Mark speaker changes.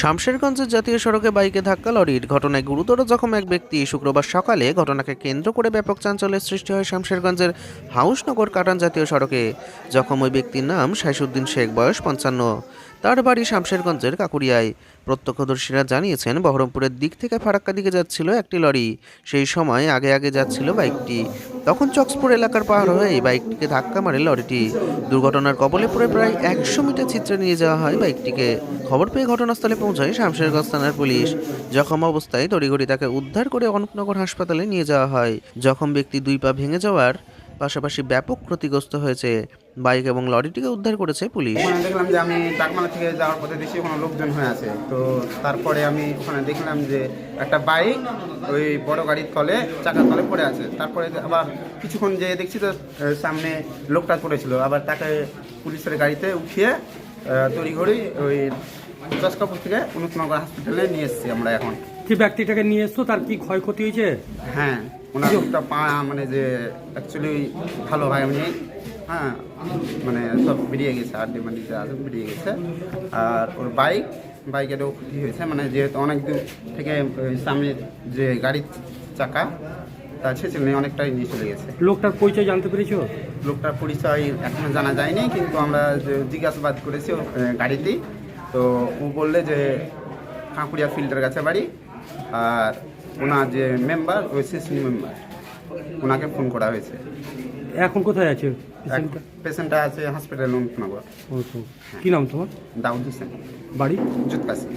Speaker 1: শামশেরগঞ্জের জাতীয় সড়কে বাইকে ধাক্কা লরির ঘটনায় গুরুতর জখম এক ব্যক্তি। শুক্রবার সকালে ঘটনাকে কেন্দ্র করে ব্যাপক চাঞ্চল্যের সৃষ্টি হয় শামশেরগঞ্জের হাউসনগর কাটান জাতীয় সড়কে। জখম ওই ব্যক্তির নাম শাইসুদ্দিন শেখ, বয়স পঞ্চান্ন। তার বাড়ি শামশেরগঞ্জের কাকুরিয়ায়। প্রত্যক্ষদর্শীরা জানিয়েছেন, বহরমপুরের দিক থেকে ফারাক্কা দিকে যাচ্ছিল একটি লরি। সেই সময় আগে আগে যাচ্ছিল বাইকটি। তখন চক্সপুর এলাকার পাহাড় হয়ে এই বাইকটিকে ধাক্কা মারে লরিটি। দুর্ঘটনার কবলে পড়ে প্রায় একশো মিটার চিত্রে নিয়ে যাওয়া হয় বাইকটিকে। খবর পেয়ে ঘটনাস্থলে পৌঁছায় শামশেরগঞ্জ থানার পুলিশ। জখম অবস্থায় তড়িঘড়ি তাকে উদ্ধার করে অনুপনগর হাসপাতালে নিয়ে যাওয়া হয়। জখম ব্যক্তি দুই পা ভেঙে যাওয়ার পাশাপাশি ব্যাপক ক্ষতিগ্রস্ত হয়েছে। বাইক এবং লরিটিকে উদ্ধার করেছে পুলিশ।
Speaker 2: ওখানে দেখলাম যে আমি ডাকমালা থেকে যাওয়ার পথে দেখি ওখানে লোকজন হয়ে আছে। তো তারপরে আমি ওখানে দেখলাম যে একটা বাইক ওই বড় গাড়ির তলে চাকার তলে পড়ে আছে। তারপরে আবার কিছুক্ষণ যে দেখছি তো সামনে লোকটা পড়েছিল। আবার তাকে পুলিশের গাড়িতে উঠিয়ে আহ, তড়িঘড়ি ওই চস্কাপুর থেকে অনুপনগর হসপিটালে নিয়ে এসেছি আমরা এখন।
Speaker 3: যে ব্যক্তিটাকে নিয়ে এসছো তার কি ক্ষয়ক্ষতি হয়েছে?
Speaker 2: হ্যাঁ ওনার একটা পা মানে যে অ্যাকচুয়ালি ভালো হয় এমনি হ্যাঁ মানে সব বেরিয়ে গেছে আর মানে যে আছে বেরিয়ে গেছে। আর ওর বাইক বাইকেরও ক্ষতি হয়েছে মানে যেহেতু অনেক দূর থেকে ওই সামনে যে গাড়ির চাকা তা ছেঁচে নিয়ে অনেকটাই নিয়ে চলে গেছে।
Speaker 3: লোকটার পরিচয় জানতে পেরেছ?
Speaker 2: লোকটার পরিচয় এখনও জানা যায়নি কিন্তু আমরা যে জিজ্ঞাসাবাদ করেছি গাড়িতেই তো ও বললে যে কাঁকুড়িয়া ফিল্ডের কাছে বাড়ি। ওনার যে মেম্বার ওই সিসি মেম্বার ওনাকে ফোন করা হয়েছে।
Speaker 3: এখন কোথায় আছে? পেশেন্টটা?
Speaker 2: আছে হসপিটাল
Speaker 3: তো। কি নাম তোমার?
Speaker 2: দাউদ হোসেন।
Speaker 3: বাড়ি?
Speaker 2: জুতকাশি